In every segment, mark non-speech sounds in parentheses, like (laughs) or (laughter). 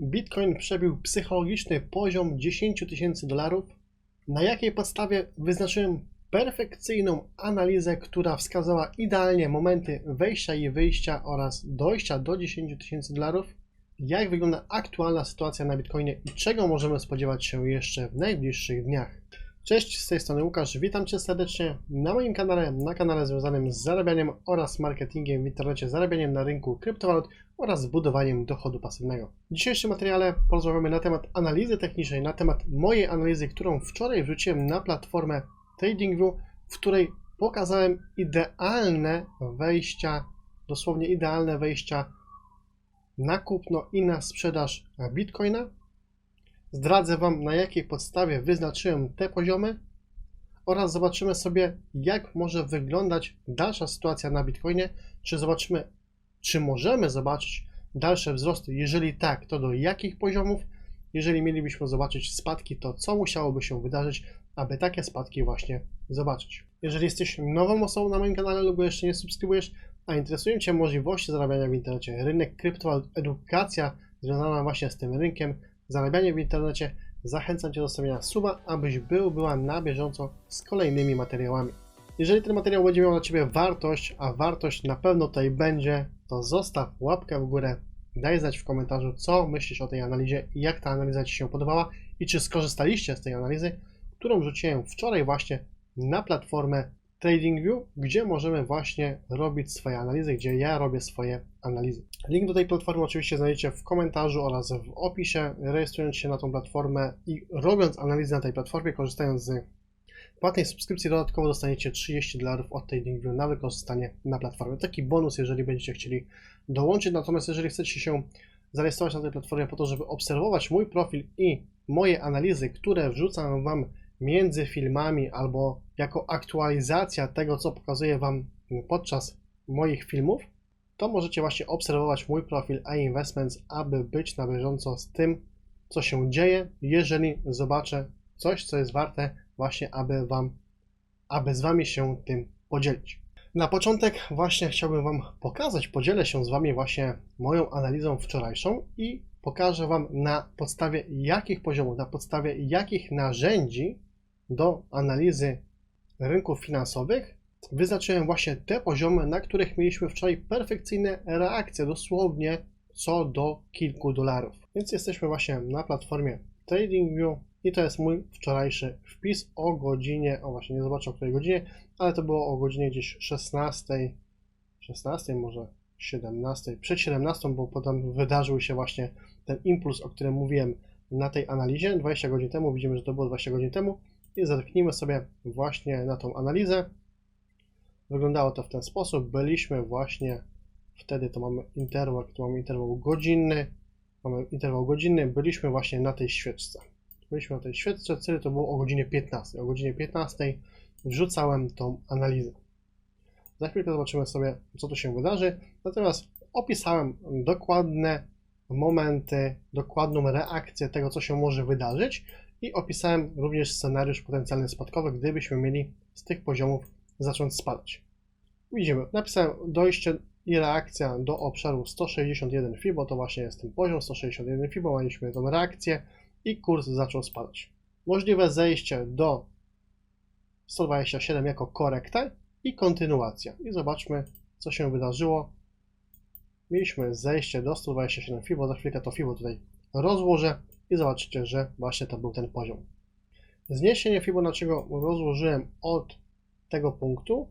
Bitcoin przebił psychologiczny poziom 10 tysięcy dolarów? Na jakiej podstawie wyznaczyłem perfekcyjną analizę, która wskazała idealnie momenty wejścia i wyjścia oraz dojścia do 10 tysięcy dolarów? Jak wygląda aktualna sytuacja na Bitcoinie i czego możemy spodziewać się jeszcze w najbliższych dniach? Cześć, z tej strony Łukasz, witam Cię serdecznie na moim kanale, na kanale związanym z zarabianiem oraz marketingiem w internecie, zarabianiem na rynku kryptowalut oraz budowaniem dochodu pasywnego. W dzisiejszym materiale porozmawiamy na temat analizy technicznej, na temat mojej analizy, którą wczoraj wrzuciłem na platformę TradingView, w której pokazałem idealne wejścia, dosłownie idealne wejścia na kupno i na sprzedaż Bitcoina. Zdradzę Wam, na jakiej podstawie wyznaczyłem te poziomy oraz zobaczymy sobie, jak może wyglądać dalsza sytuacja na Bitcoinie. Czy zobaczymy, czy możemy zobaczyć dalsze wzrosty? Jeżeli tak, to do jakich poziomów? Jeżeli mielibyśmy zobaczyć spadki, to co musiałoby się wydarzyć, aby takie spadki właśnie zobaczyć? Jeżeli jesteś nową osobą na moim kanale lub jeszcze nie subskrybujesz, a interesują Cię możliwości zarabiania w internecie, rynek kryptowalut, edukacja związana właśnie z tym rynkiem, zarabianie w internecie, zachęcam Cię do stawienia suba, abyś był, była na bieżąco z kolejnymi materiałami. Jeżeli ten materiał będzie miał dla Ciebie wartość, a wartość na pewno tutaj będzie, to zostaw łapkę w górę, daj znać w komentarzu, co myślisz o tej analizie jak ta analiza Ci się podobała i czy skorzystaliście z tej analizy, którą rzuciłem wczoraj właśnie na platformę TradingView, gdzie możemy właśnie robić swoje analizy, gdzie ja robię swoje analizy. Link do tej platformy oczywiście znajdziecie w komentarzu oraz w opisie. Rejestrując się na tą platformę i robiąc analizy na tej platformie, korzystając z płatnej subskrypcji, dodatkowo dostaniecie 30 dolarów od TradingView na wykorzystanie na platformie. Taki bonus, jeżeli będziecie chcieli dołączyć. Natomiast jeżeli chcecie się zarejestrować na tej platformie po to, żeby obserwować mój profil i moje analizy, które wrzucam Wam między filmami albo jako aktualizacja tego, co pokazuję Wam podczas moich filmów, to możecie właśnie obserwować mój profil iInvestments, aby być na bieżąco z tym, co się dzieje, jeżeli zobaczę coś, co jest warte właśnie, aby Wam, aby z Wami się tym podzielić. Na początek właśnie chciałbym Wam pokazać, podzielę się z Wami właśnie moją analizą wczorajszą i pokażę Wam na podstawie jakich poziomów, na podstawie jakich narzędzi do analizy rynków finansowych wyznaczyłem właśnie te poziomy, na których mieliśmy wczoraj perfekcyjne reakcje, dosłownie co do kilku dolarów. Więc jesteśmy właśnie na platformie TradingView i to jest mój wczorajszy wpis o godzinie, o właśnie nie zobaczę o której godzinie, ale to było o godzinie gdzieś 16, 16 może 17, przed 17, bo potem wydarzył się właśnie ten impuls, o którym mówiłem na tej analizie 20 godzin temu, widzimy, że to było 20 godzin temu i zerknijmy sobie właśnie na tą analizę. Wyglądało to w ten sposób. Byliśmy właśnie wtedy, to mamy interwał, tu mamy interwał godzinny, mamy interwał godzinny, byliśmy właśnie na tej świeczce. Byliśmy na tej świeczce, cel to było o godzinie 15. O godzinie 15 wrzucałem tą analizę. Za chwilkę zobaczymy sobie, co tu się wydarzy. Natomiast opisałem dokładne momenty, dokładną reakcję tego, co się może wydarzyć i opisałem również scenariusz potencjalny spadkowy, gdybyśmy mieli z tych poziomów zacząć spadać. Widzimy, napisałem dojście i reakcja do obszaru 161 FIBO, to właśnie jest ten poziom 161 FIBO, mieliśmy tą reakcję i kurs zaczął spadać. Możliwe zejście do 127 jako korektę i kontynuacja. I zobaczmy, co się wydarzyło. Mieliśmy zejście do 127 FIBO, za chwilkę to FIBO tutaj rozłożę i zobaczycie, że właśnie to był ten poziom. Zniesienie Fibonacciego rozłożyłem od tego punktu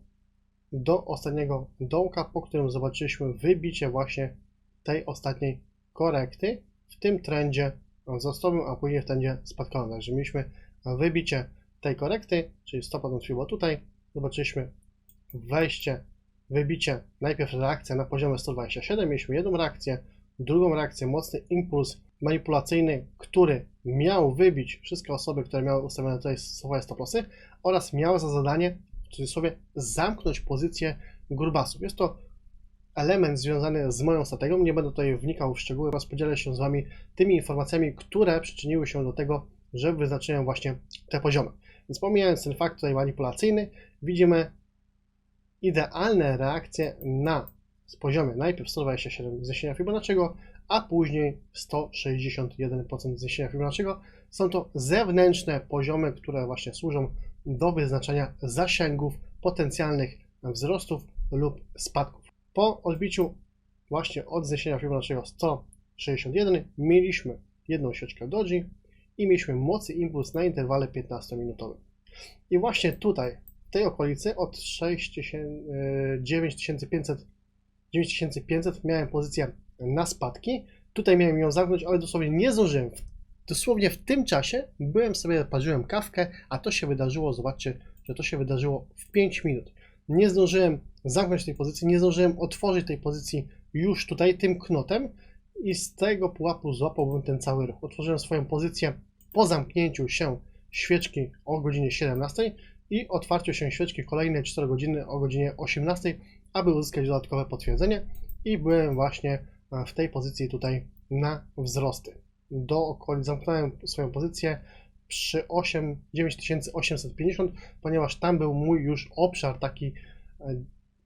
do ostatniego dołka, po którym zobaczyliśmy wybicie właśnie tej ostatniej korekty w tym trendzie wzrostowym, a później w trendzie spadkowym. Także mieliśmy wybicie tej korekty, czyli stopa Fibo tutaj, zobaczyliśmy wejście, wybicie, najpierw reakcja na poziomie 127, mieliśmy jedną reakcję, drugą reakcję, mocny impuls manipulacyjny, który miał wybić wszystkie osoby, które miały ustawione tutaj swoje stoplossy oraz miał za zadanie, w cudzysłowie, zamknąć pozycję grubasów. Jest to element związany z moją strategią, nie będę tutaj wnikał w szczegóły, oraz podzielę się z Wami tymi informacjami, które przyczyniły się do tego, że wyznaczyłem właśnie te poziomy. Więc pomijając ten fakt tutaj manipulacyjny, widzimy idealne reakcje na poziomie najpierw 127 zniesienia Fibonacciego, a później 161% zniesienia Fibonacciego. Są to zewnętrzne poziomy, które właśnie służą do wyznaczania zasięgów potencjalnych wzrostów lub spadków. Po odbiciu właśnie od zniesienia Fibonacciego 161 mieliśmy jedną sieczkę doji i mieliśmy mocy impuls na interwale 15-minutowym. I właśnie tutaj, w tej okolicy od 6000, e, 9500 9500 miałem pozycję na spadki. Tutaj miałem ją zamknąć, ale dosłownie nie zdążyłem. Dosłownie w tym czasie byłem sobie, parzyłem kawkę, a to się wydarzyło, zobaczcie, że to się wydarzyło w 5 minut. Nie zdążyłem zamknąć tej pozycji, nie zdążyłem otworzyć tej pozycji już tutaj tym knotem i z tego pułapu złapałbym ten cały ruch. Otworzyłem swoją pozycję po zamknięciu się świeczki o godzinie 17 i otwarciu się świeczki kolejne 4 godziny o godzinie 18, aby uzyskać dodatkowe potwierdzenie i byłem właśnie w tej pozycji tutaj na wzrosty. Do okolic zamknąłem swoją pozycję przy 8, 9850, ponieważ tam był mój już obszar taki, e,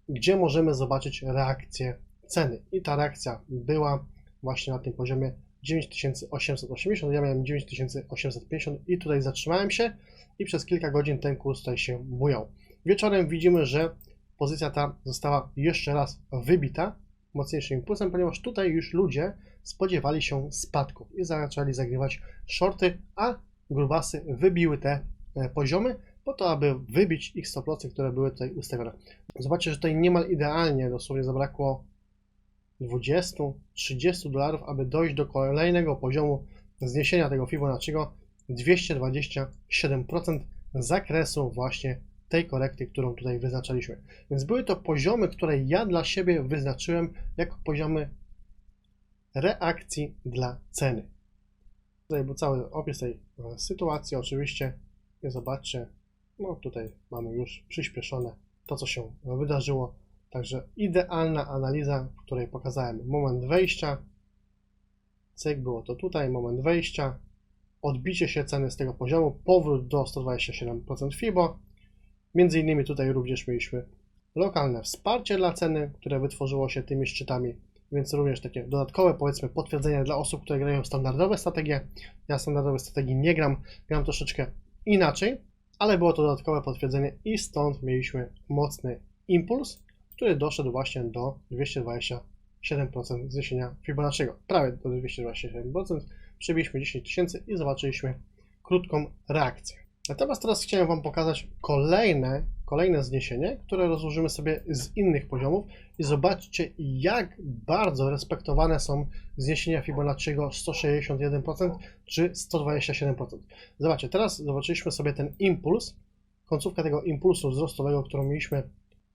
gdzie możemy zobaczyć reakcję ceny. I ta reakcja była właśnie na tym poziomie 9880, ja miałem 9850 i tutaj zatrzymałem się i przez kilka godzin ten kurs tutaj się bujał. Wieczorem widzimy, że pozycja ta została jeszcze raz wybita mocniejszym impulsem, ponieważ tutaj już ludzie spodziewali się spadków i zaczęli zagrywać shorty, a grubasy wybiły te e, poziomy po to, aby wybić ich stoplocy, które były tutaj ustawione. Zobaczcie, że tutaj niemal idealnie, dosłownie zabrakło 20-30 dolarów, aby dojść do kolejnego poziomu zniesienia tego Fibonacciego 227% zakresu właśnie tej korekty, którą tutaj wyznaczaliśmy. Więc były to poziomy, które ja dla siebie wyznaczyłem jako poziomy reakcji dla ceny. Tutaj był cały opis tej e, sytuacji, oczywiście. Zobaczcie, no tutaj mamy już przyspieszone to, co się wydarzyło. Także idealna analiza, w której pokazałem moment wejścia. Cyk, było to tutaj, moment wejścia, odbicie się ceny z tego poziomu, powrót do 127% FIBO. Między innymi tutaj również mieliśmy lokalne wsparcie dla ceny, które wytworzyło się tymi szczytami, więc również takie dodatkowe powiedzmy potwierdzenia dla osób, które grają standardowe strategie. Ja standardowe strategii nie gram, gram troszeczkę inaczej, ale było to dodatkowe potwierdzenie i stąd mieliśmy mocny impuls, który doszedł właśnie do 227% zniesienia Fibonacciego. Prawie do 227%. Przebiliśmy 10 tysięcy i zobaczyliśmy krótką reakcję. Natomiast teraz chciałem Wam pokazać kolejne, kolejne zniesienie, które rozłożymy sobie z innych poziomów i zobaczcie jak bardzo respektowane są zniesienia Fibonacciego 161% czy 127%. Zobaczcie, teraz zobaczyliśmy sobie ten impuls, końcówka tego impulsu wzrostowego, którą mieliśmy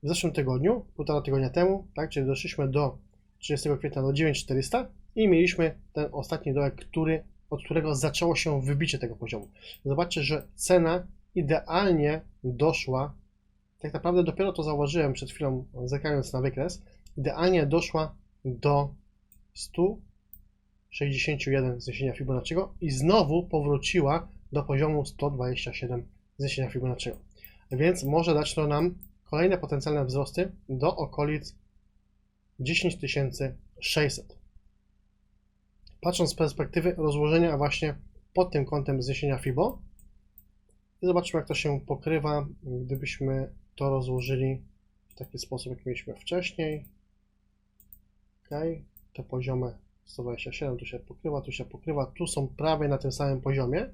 w zeszłym tygodniu, półtora tygodnia temu, tak, czyli doszliśmy do 30 kwietnia do 9400 i mieliśmy ten ostatni dołek, który, od którego zaczęło się wybicie tego poziomu. Zobaczcie, że cena idealnie doszła, tak naprawdę dopiero to zauważyłem przed chwilą, zerkając na wykres, idealnie doszła do 161 zniesienia Fibonacciego i znowu powróciła do poziomu 127 zniesienia Fibonacciego. Więc może dać to nam kolejne potencjalne wzrosty do okolic 10600. Patrząc z perspektywy rozłożenia właśnie pod tym kątem zniesienia FIBO, i zobaczmy jak to się pokrywa, gdybyśmy to rozłożyli w taki sposób, jak mieliśmy wcześniej. Ok, te poziomy 127 tu się pokrywa, tu się pokrywa, tu są prawie na tym samym poziomie,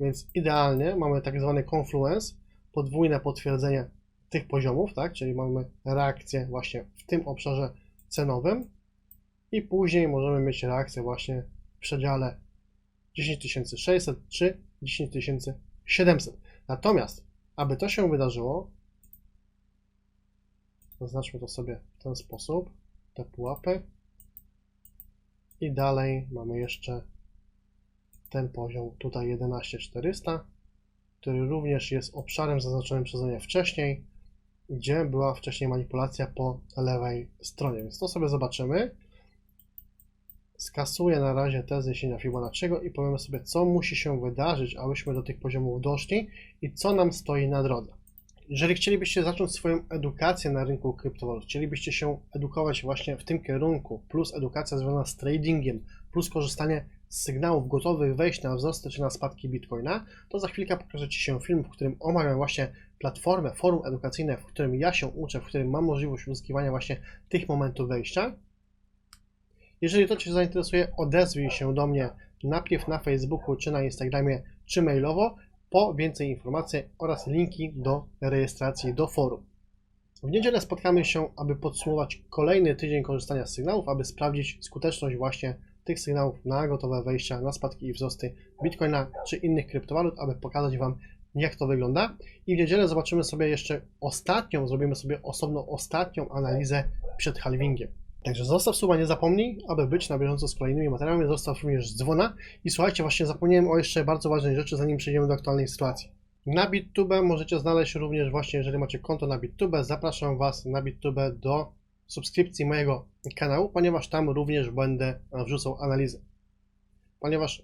więc idealnie mamy tak zwany confluence, podwójne potwierdzenie tych poziomów, tak? Czyli mamy reakcję właśnie w tym obszarze cenowym i później możemy mieć reakcję właśnie w przedziale 10600 czy 10700. Natomiast, aby to się wydarzyło, zaznaczmy to sobie w ten sposób, te pułapy i dalej mamy jeszcze ten poziom tutaj 11400, który również jest obszarem zaznaczonym przeze mnie wcześniej, gdzie była wcześniej manipulacja po lewej stronie. Więc to sobie zobaczymy. Skasuję na razie te zniesienia Fibonacciego i powiemy sobie, co musi się wydarzyć, abyśmy do tych poziomów doszli i co nam stoi na drodze. Jeżeli chcielibyście zacząć swoją edukację na rynku kryptowalut, chcielibyście się edukować właśnie w tym kierunku, plus edukacja związana z tradingiem, plus korzystanie z sygnałów gotowych wejść na wzrosty czy na spadki Bitcoina, to za chwilkę pokażę Ci się film, w którym omawiam właśnie platformę, forum edukacyjne, w którym ja się uczę, w którym mam możliwość uzyskiwania właśnie tych momentów wejścia. Jeżeli to Cię zainteresuje, odezwij się do mnie najpierw na Facebooku, czy na Instagramie, czy mailowo, po więcej informacji oraz linki do rejestracji do forum. W niedzielę spotkamy się, aby podsumować kolejny tydzień korzystania z sygnałów, aby sprawdzić skuteczność właśnie tych sygnałów na gotowe wejścia, na spadki i wzrosty Bitcoina czy innych kryptowalut, aby pokazać Wam, jak to wygląda. I w niedzielę zobaczymy sobie jeszcze ostatnią, zrobimy sobie osobną ostatnią analizę przed halvingiem. Także zostaw suba, nie zapomnij, aby być na bieżąco z kolejnymi materiałami, zostaw również dzwona. I słuchajcie, właśnie zapomniałem o jeszcze bardzo ważnej rzeczy, zanim przejdziemy do aktualnej sytuacji. Na BitTube możecie znaleźć również właśnie, jeżeli macie konto na BitTube, zapraszam Was na BitTube do subskrypcji mojego kanału, ponieważ tam również będę wrzucał analizy. Ponieważ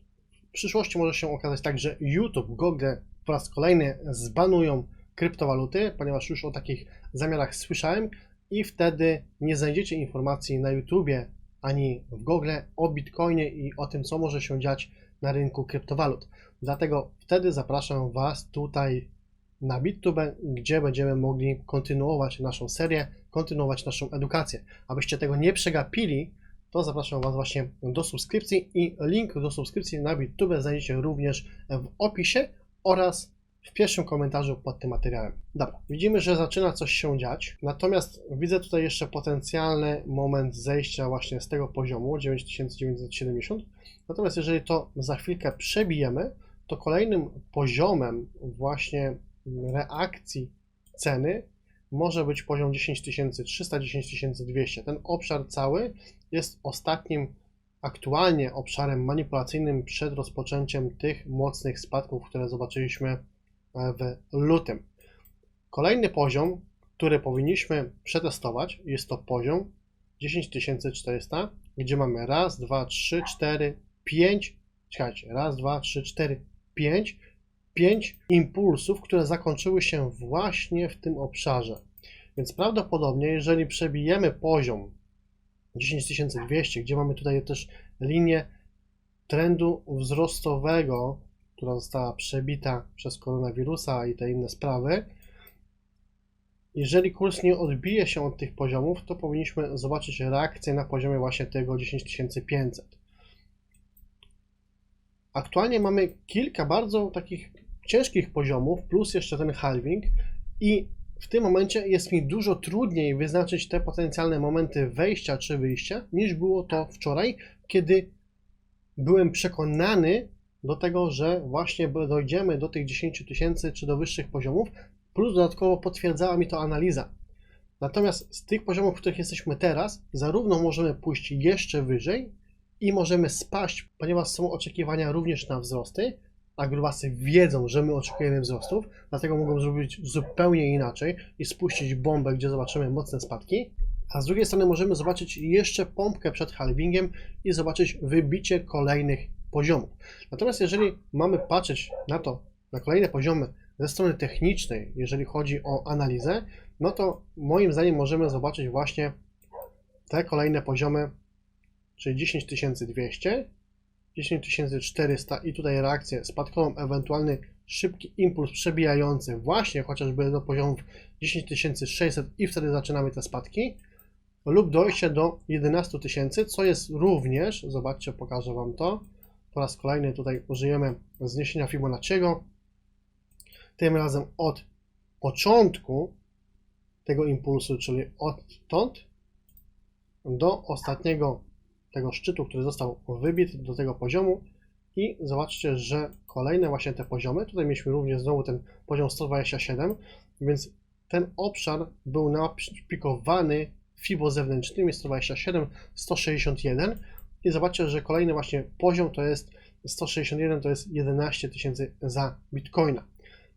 w przyszłości może się okazać tak, że YouTube, Google po raz kolejny zbanują kryptowaluty, ponieważ już o takich zamiarach słyszałem i wtedy nie znajdziecie informacji na YouTubie ani w Google o Bitcoinie i o tym, co może się dziać na rynku kryptowalut. Dlatego wtedy zapraszam Was tutaj na BitTube, gdzie będziemy mogli kontynuować naszą serię, kontynuować naszą edukację. Abyście tego nie przegapili, to zapraszam Was właśnie do subskrypcji i link do subskrypcji na BitTube znajdziecie również w opisie oraz w pierwszym komentarzu pod tym materiałem. Dobra, widzimy, że zaczyna coś się dziać, natomiast widzę tutaj jeszcze potencjalny moment zejścia właśnie z tego poziomu 9970. Natomiast jeżeli to za chwilkę przebijemy, to kolejnym poziomem właśnie reakcji ceny może być poziom 10300, 10200. Ten obszar cały jest ostatnim aktualnie obszarem manipulacyjnym przed rozpoczęciem tych mocnych spadków, które zobaczyliśmy w lutym. Kolejny poziom, który powinniśmy przetestować, jest to poziom 10400, gdzie mamy raz, dwa, trzy, cztery, pięć, czekajcie, raz, dwa, trzy, cztery, pięć, pięć impulsów, które zakończyły się właśnie w tym obszarze. Więc prawdopodobnie, jeżeli przebijemy poziom 10200, gdzie mamy tutaj też linię trendu wzrostowego, która została przebita przez koronawirusa i te inne sprawy, jeżeli kurs nie odbije się od tych poziomów, to powinniśmy zobaczyć reakcję na poziomie właśnie tego 10500. Aktualnie mamy kilka bardzo takich ciężkich poziomów, plus jeszcze ten halving i w tym momencie jest mi dużo trudniej wyznaczyć te potencjalne momenty wejścia czy wyjścia, niż było to wczoraj, kiedy byłem przekonany do tego, że właśnie dojdziemy do tych 10 tysięcy czy do wyższych poziomów, plus dodatkowo potwierdzała mi to analiza. Natomiast z tych poziomów, w których jesteśmy teraz, zarówno możemy pójść jeszcze wyżej i możemy spaść, ponieważ są oczekiwania również na wzrosty, a grubasy wiedzą, że my oczekujemy wzrostów, dlatego mogą zrobić zupełnie inaczej i spuścić bombę, gdzie zobaczymy mocne spadki. A z drugiej strony możemy zobaczyć jeszcze pompkę przed halvingiem i zobaczyć wybicie kolejnych Natomiast jeżeli mamy patrzeć na to, na kolejne poziomy ze strony technicznej, jeżeli chodzi o analizę, no to moim zdaniem możemy zobaczyć właśnie te kolejne poziomy, czyli 10200, 10400 i tutaj reakcję spadkową, ewentualny szybki impuls przebijający właśnie chociażby do poziomów 10600 i wtedy zaczynamy te spadki lub dojście do 11 tysięcy, co jest również, zobaczcie, pokażę Wam to, po raz kolejny tutaj użyjemy zniesienia Fibonacciego, tym razem od początku tego impulsu, czyli odtąd do ostatniego tego szczytu, który został wybit do tego poziomu. I zobaczcie, że kolejne właśnie te poziomy, tutaj mieliśmy również znowu ten poziom 127, więc ten obszar był napikowany FIBO zewnętrznymi 127, 161 i zobaczcie, że kolejny właśnie poziom to jest 161, to jest 11 tysięcy za Bitcoina.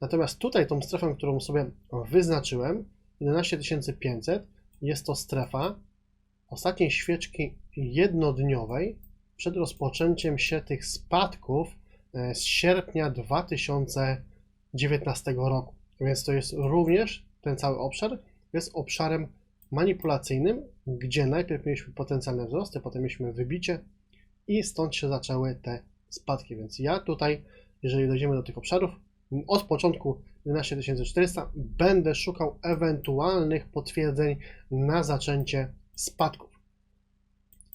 Natomiast tutaj tą strefę, którą sobie wyznaczyłem, 11500, jest to strefa ostatniej świeczki jednodniowej przed rozpoczęciem się tych spadków e, z sierpnia 2019 roku. Więc to jest również ten cały obszar jest obszarem manipulacyjnym, gdzie najpierw mieliśmy potencjalne wzrosty, potem mieliśmy wybicie i stąd się zaczęły te spadki. Więc ja tutaj, jeżeli dojdziemy do tych obszarów, od początku 11400 będę szukał ewentualnych potwierdzeń na zaczęcie spadków.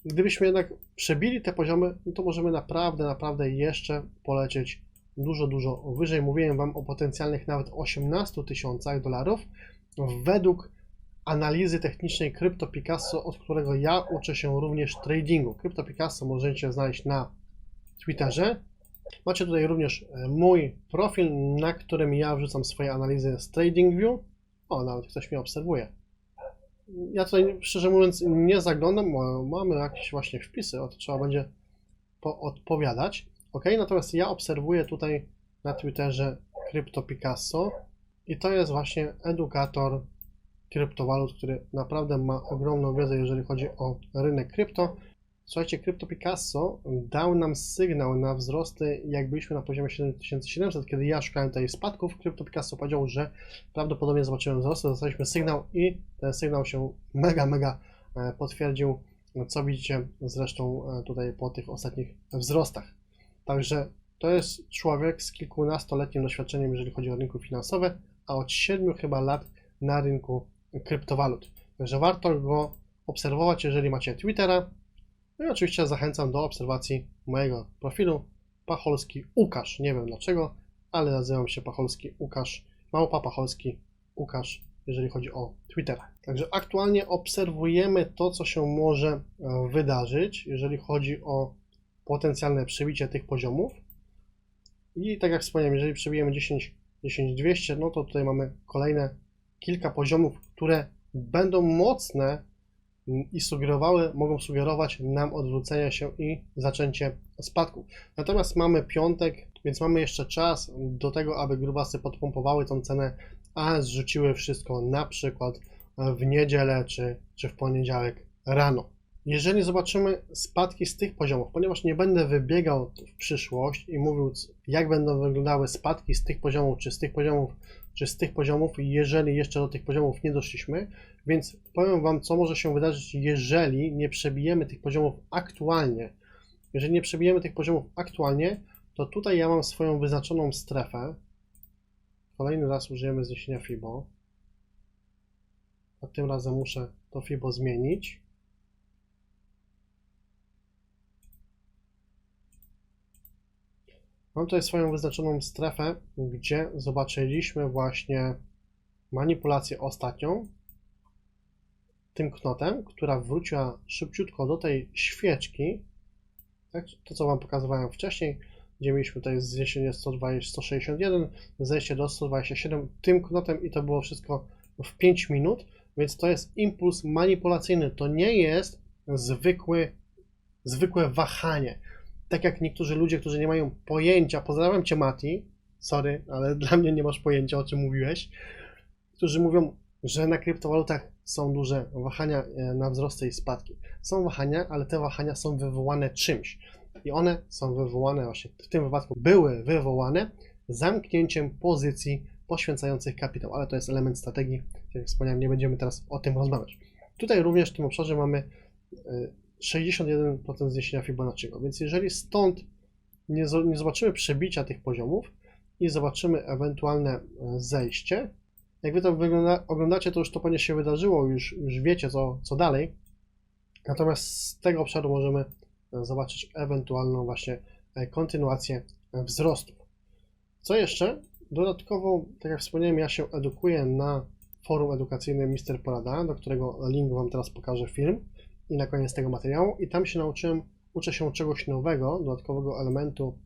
Gdybyśmy jednak przebili te poziomy, no to możemy naprawdę, naprawdę jeszcze polecieć dużo, dużo wyżej. Mówiłem Wam o potencjalnych nawet 18 tysiącach dolarów. Według analizy technicznej Crypto Picasso, od którego ja uczę się również tradingu. Crypto Picasso możecie znaleźć na Twitterze. Macie tutaj również e, mój profil, na którym ja wrzucam swoje analizy z TradingView. O, nawet ktoś mnie obserwuje. Ja tutaj, szczerze mówiąc, nie zaglądam, mamy jakieś właśnie wpisy, o to trzeba będzie odpowiadać. Ok, natomiast ja obserwuję tutaj na Twitterze Crypto Picasso i to jest właśnie edukator kryptowalut, który naprawdę ma ogromną wiedzę, jeżeli chodzi o rynek krypto. Słuchajcie, Crypto Picasso dał nam sygnał na wzrosty, jak byliśmy na poziomie 7700, kiedy ja szukałem tutaj spadków. Crypto Picasso powiedział, że prawdopodobnie zobaczyłem wzrosty, dostaliśmy sygnał i ten sygnał się mega, mega e, potwierdził, co widzicie zresztą e, tutaj po tych ostatnich wzrostach. Także to jest człowiek z kilkunastoletnim doświadczeniem, jeżeli chodzi o rynki finansowe, a od 7 chyba lat na rynku kryptowalut. Także warto go obserwować, jeżeli macie Twittera. No i oczywiście zachęcam do obserwacji mojego profilu Pacholski Łukasz. Nie wiem dlaczego, ale nazywam się Pacholski Łukasz, małpa Pacholski Łukasz, jeżeli chodzi o Twittera. Także aktualnie obserwujemy to, co się może e, wydarzyć, jeżeli chodzi o potencjalne przebicie tych poziomów. I tak jak wspomniałem, jeżeli przebijemy 10, 10 200, no to tutaj mamy kolejne kilka poziomów, które będą mocne i sugerowały, mogą sugerować nam odwrócenie się i zaczęcie spadku. Natomiast mamy piątek, więc mamy jeszcze czas do tego, aby grubasy podpompowały tą cenę, a zrzuciły wszystko na przykład w niedzielę czy, czy w poniedziałek rano. Jeżeli zobaczymy spadki z tych poziomów, ponieważ nie będę wybiegał w przyszłość i mówił, jak będą wyglądały spadki z tych poziomów, czy z tych poziomów, czy z tych poziomów, jeżeli jeszcze do tych poziomów nie doszliśmy, więc powiem Wam, co może się wydarzyć, jeżeli nie przebijemy tych poziomów aktualnie. Jeżeli nie przebijemy tych poziomów aktualnie, to tutaj ja mam swoją wyznaczoną strefę. Kolejny raz użyjemy zniesienia FIBO. A tym razem muszę to FIBO zmienić. Mam tutaj swoją wyznaczoną strefę, gdzie zobaczyliśmy właśnie manipulację ostatnią tym knotem, która wróciła szybciutko do tej świeczki, tak, to co Wam pokazywałem wcześniej, gdzie mieliśmy tutaj zniesienie 120, 161, zejście do 127 tym knotem i to było wszystko w 5 minut, więc to jest impuls manipulacyjny, to nie jest zwykły, zwykłe wahanie tak jak niektórzy ludzie, którzy nie mają pojęcia, pozdrawiam cię Mati, sorry, ale (laughs) dla mnie nie masz pojęcia o czym mówiłeś, którzy mówią, że na kryptowalutach są duże wahania e, na wzrosty i spadki. Są wahania, ale te wahania są wywołane czymś. I one są wywołane, właśnie w tym wypadku były wywołane zamknięciem pozycji poświęcających kapitał, ale to jest element strategii. Jak wspomniałem, nie będziemy teraz o tym rozmawiać. Tutaj również w tym obszarze mamy e, 61% zniesienia Fibonacciego. Więc jeżeli stąd nie, nie zobaczymy przebicia tych poziomów i zobaczymy ewentualne e, zejście, jak wy to wygląda, oglądacie, to już to pewnie się wydarzyło, już, już wiecie co, co dalej. Natomiast z tego obszaru możemy e, zobaczyć ewentualną właśnie e, kontynuację wzrostów. Co jeszcze? Dodatkowo, tak jak wspomniałem, ja się edukuję na forum edukacyjnym Mister Porada, do którego link Wam teraz pokażę film i na koniec tego materiału. I tam się nauczyłem, uczę się czegoś nowego, dodatkowego elementu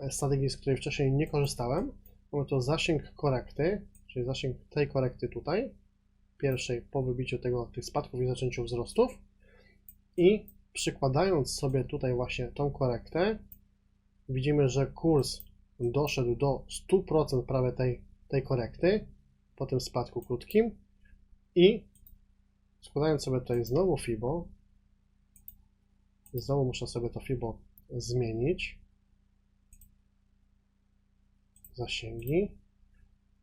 e, strategii, z której wcześniej nie korzystałem. Mamy to zasięg korekty, czyli zasięg tej korekty tutaj, pierwszej po wybiciu tego, tych spadków i zaczęciu wzrostów. I przykładając sobie tutaj właśnie tą korektę, widzimy, że kurs doszedł do 100% prawie tej, tej korekty po tym spadku krótkim. I Składając sobie tutaj znowu FIBO, znowu muszę sobie to FIBO zmienić, zasięgi,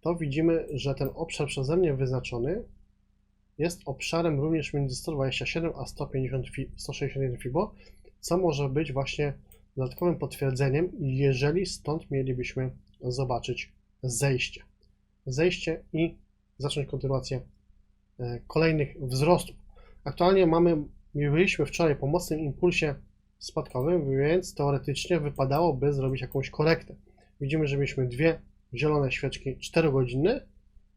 to widzimy, że ten obszar przeze mnie wyznaczony jest obszarem również między 127 a 150 161 FIBO co może być właśnie dodatkowym potwierdzeniem, jeżeli stąd mielibyśmy zobaczyć zejście. Zejście i zacząć kontynuację e, kolejnych wzrostów. Aktualnie mamy, byliśmy wczoraj po mocnym impulsie spadkowym, więc teoretycznie wypadałoby zrobić jakąś korektę. Widzimy, że mieliśmy dwie zielone świeczki 4 godziny,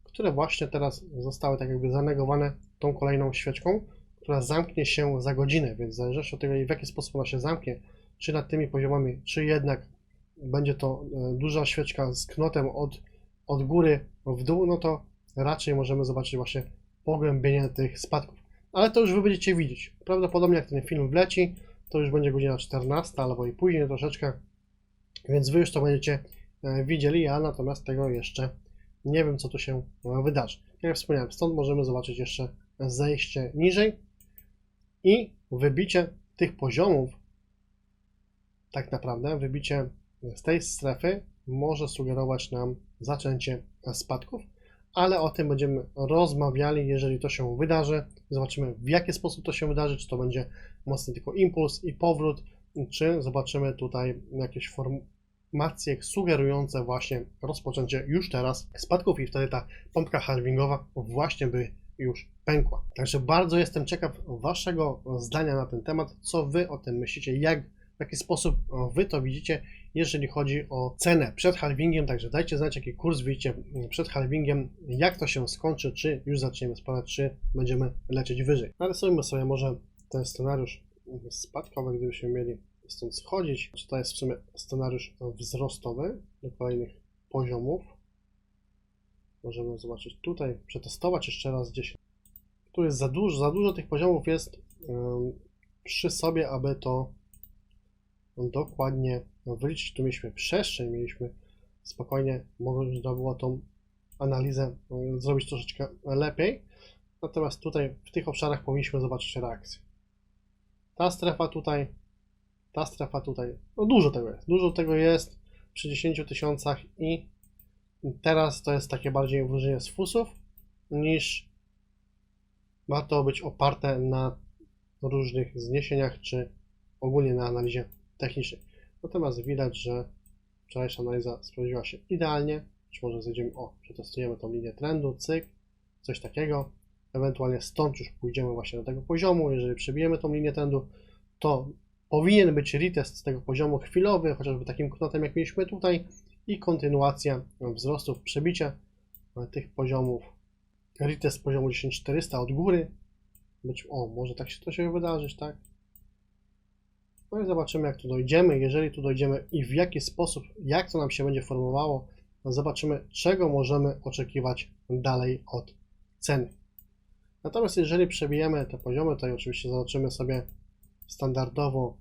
które właśnie teraz zostały tak jakby zanegowane tą kolejną świeczką, która zamknie się za godzinę, więc zależności od tego, w jaki sposób ona się zamknie, czy nad tymi poziomami, czy jednak będzie to e, duża świeczka z knotem od, od góry w dół, no to raczej możemy zobaczyć właśnie pogłębienie tych spadków. Ale to już Wy będziecie widzieć. Prawdopodobnie jak ten film wleci, to już będzie godzina 14 albo i później troszeczkę, więc Wy już to będziecie e, widzieli, ja natomiast tego jeszcze nie wiem, co tu się e, wydarzy. Jak wspomniałem, stąd możemy zobaczyć jeszcze zejście niżej i wybicie tych poziomów, tak naprawdę wybicie z tej strefy może sugerować nam zaczęcie spadków, ale o tym będziemy rozmawiali, jeżeli to się wydarzy. Zobaczymy, w jaki sposób to się wydarzy, czy to będzie mocny tylko impuls i powrót, czy zobaczymy tutaj jakieś formacje sugerujące właśnie rozpoczęcie już teraz spadków i wtedy ta pompka halvingowa właśnie by już pękła. Także bardzo jestem ciekaw Waszego zdania na ten temat, co Wy o tym myślicie, jak, w jaki sposób Wy to widzicie, jeżeli chodzi o cenę przed halvingiem, także dajcie znać, jaki kurs widzicie przed halvingiem, jak to się skończy, czy już zaczniemy spadać, czy będziemy lecieć wyżej. Narysujmy sobie może ten scenariusz spadkowy, gdybyśmy mieli stąd schodzić, czy to jest w sumie scenariusz wzrostowy do kolejnych poziomów. Możemy zobaczyć tutaj, przetestować jeszcze raz gdzieś. Tu jest za dużo, za dużo tych poziomów jest przy sobie, aby to dokładnie wyliczyć. Tu mieliśmy przestrzeń, mieliśmy spokojnie, można było tą analizę zrobić troszeczkę lepiej. Natomiast tutaj w tych obszarach powinniśmy zobaczyć reakcję. Ta strefa tutaj, ta strefa tutaj, no dużo tego jest, dużo tego jest przy 10 tysiącach i Teraz to jest takie bardziej wróżenie z fusów, niż ma to być oparte na różnych zniesieniach, czy ogólnie na analizie technicznej. Natomiast widać, że wczorajsza analiza sprawdziła się idealnie. Być może zejdziemy, o, przetestujemy tą linię trendu, cyk, coś takiego. Ewentualnie stąd już pójdziemy właśnie do tego poziomu. Jeżeli przebijemy tą linię trendu, to powinien być retest z tego poziomu chwilowy, chociażby takim knotem jak mieliśmy tutaj, i kontynuacja wzrostów, przebicia tych poziomów. Retest poziomu 10400 od góry. Być, o, może tak się to się wydarzyć, tak? No i zobaczymy, jak tu dojdziemy. Jeżeli tu dojdziemy i w jaki sposób, jak to nam się będzie formowało, no zobaczymy, czego możemy oczekiwać dalej od ceny. Natomiast jeżeli przebijemy te poziomy, to oczywiście zobaczymy sobie standardowo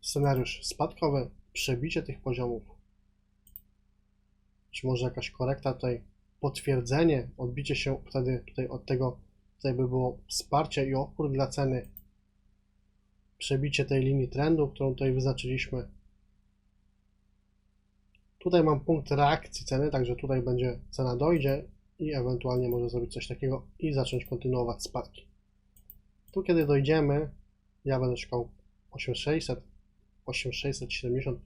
scenariusz spadkowy, przebicie tych poziomów, czy może jakaś korekta tutaj, potwierdzenie, odbicie się wtedy tutaj od tego, tutaj by było wsparcie i opór dla ceny, przebicie tej linii trendu, którą tutaj wyznaczyliśmy. Tutaj mam punkt reakcji ceny, także tutaj będzie cena dojdzie i ewentualnie może zrobić coś takiego i zacząć kontynuować spadki. Tu kiedy dojdziemy, ja będę szukał 8600, 8670.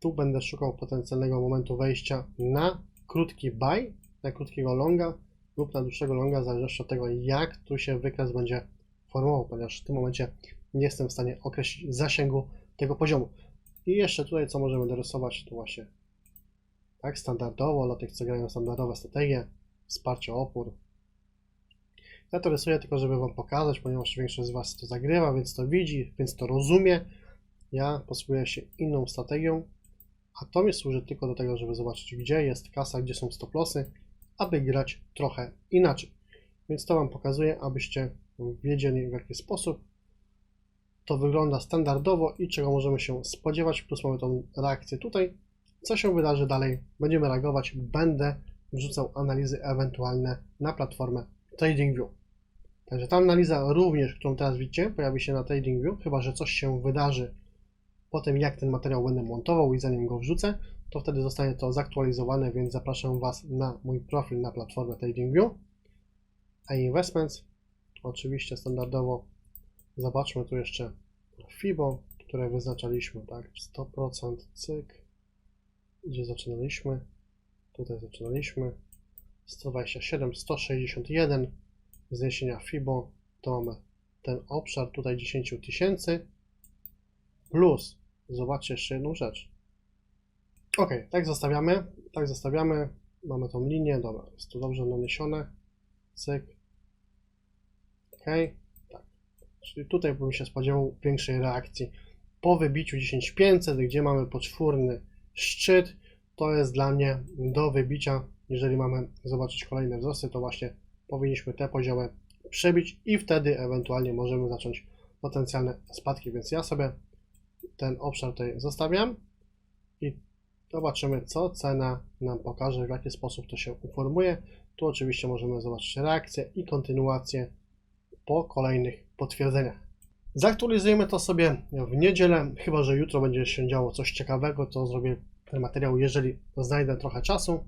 Tu będę szukał potencjalnego momentu wejścia na krótki buy, na krótkiego longa lub na dłuższego longa, zależności od tego, jak tu się wykres będzie formował, ponieważ w tym momencie nie jestem w stanie określić zasięgu tego poziomu. I jeszcze tutaj, co możemy dorysować, to właśnie tak standardowo, dla tych, co grają standardowe strategie, wsparcie opór. Ja to rysuję tylko, żeby Wam pokazać, ponieważ większość z Was to zagrywa, więc to widzi, więc to rozumie. Ja posługuję się inną strategią, a to mi służy tylko do tego, żeby zobaczyć, gdzie jest kasa, gdzie są stop lossy, aby grać trochę inaczej. Więc to Wam pokazuję, abyście wiedzieli w jaki sposób to wygląda standardowo i czego możemy się spodziewać, plus mamy tą reakcję tutaj. Co się wydarzy dalej, będziemy reagować, będę wrzucał analizy ewentualne na platformę TradingView. Także ta analiza również, którą teraz widzicie, pojawi się na TradingView, chyba że coś się wydarzy po tym jak ten materiał będę montował i zanim go wrzucę, to wtedy zostanie to zaktualizowane, więc zapraszam Was na mój profil na platformę TradingView. A Investments, oczywiście standardowo Zobaczmy tu jeszcze FIBO, które wyznaczaliśmy, tak? 100% cyk. Gdzie zaczynaliśmy? Tutaj zaczynaliśmy. 127, 161 zniesienia FIBO. To mamy ten obszar tutaj 10 tysięcy. Plus, zobaczcie jeszcze jedną rzecz. Ok, tak zostawiamy. Tak zostawiamy. Mamy tą linię. Dobra, jest to dobrze naniesione. Cyk. Ok. Czyli tutaj bym się spodziewał większej reakcji. Po wybiciu 10500, gdzie mamy poczwórny szczyt, to jest dla mnie do wybicia. Jeżeli mamy zobaczyć kolejne wzrosty, to właśnie powinniśmy te poziomy przebić i wtedy ewentualnie możemy zacząć potencjalne spadki. Więc ja sobie ten obszar tutaj zostawiam i zobaczymy, co cena nam pokaże, w jaki sposób to się uformuje. Tu oczywiście możemy zobaczyć reakcję i kontynuację po kolejnych potwierdzeniach. Zaktualizujemy to sobie w niedzielę, chyba że jutro będzie się działo coś ciekawego, to zrobię ten materiał, jeżeli znajdę trochę czasu.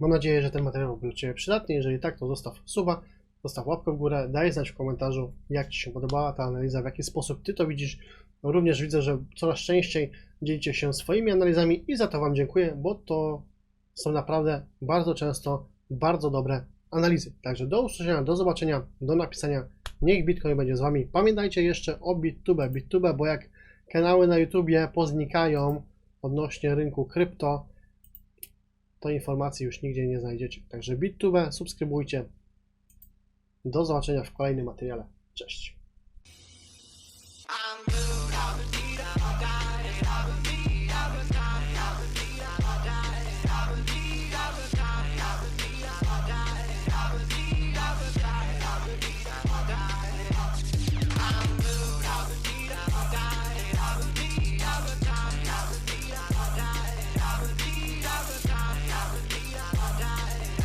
Mam nadzieję, że ten materiał był dla Ciebie przydatny. Jeżeli tak, to zostaw suba, zostaw łapkę w górę, daj znać w komentarzu, jak Ci się podobała ta analiza, w jaki sposób Ty to widzisz. Również widzę, że coraz częściej dzielicie się swoimi analizami i za to Wam dziękuję, bo to są naprawdę bardzo często bardzo dobre analizy. Także do usłyszenia, do zobaczenia, do napisania. Niech Bitcoin będzie z Wami. Pamiętajcie jeszcze o BitTube, BitTube, bo jak kanały na YouTubie poznikają odnośnie rynku krypto, to informacji już nigdzie nie znajdziecie. Także BitTube, subskrybujcie. Do zobaczenia w kolejnym materiale. Cześć.